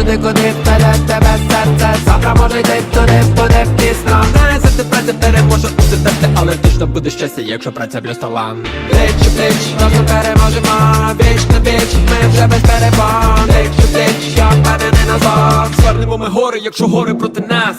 Туди, куди вперед тебе серце Завтра може йти туди, буде пізно Не за тебе це переможе Але ти Але точно буде щастя, якщо праця плюс талант Пліч у пліч, разом переможемо біч на біч, ми вже без перепон Пліч у пліч, я впевнений назад Звернемо ми гори, якщо гори проти нас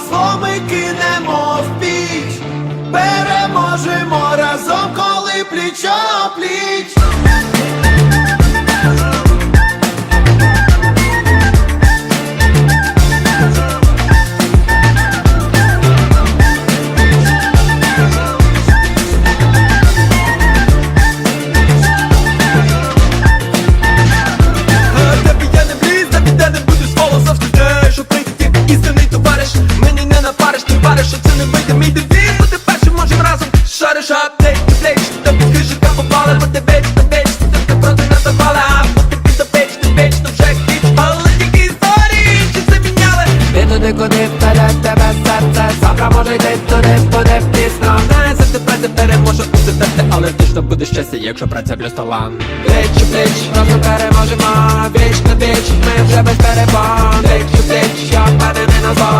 примножимо, зло ми кинемо в піч. Переможемо разом, коли плічо пліч. Ти не вийде мій девіз Бути першим можем разом. Шариш аптек, ти плеч, тобі хижика попали Бо ти віч, ти віч, ти ти проти не запали А бути під допеч, ти віч, то вже хіч Але тільки історії, чи заміняли Ти туди, куди вперед тебе серце. Завтра може йти туди, буде пізно. Не за тебе це переможе усе терти Але точно буде щастя, якщо праця плюс талант Пліч у пліч, разом переможемо. Віч на віч, ми вже без перепон Пліч у пліч, я впевнений Звернемо ми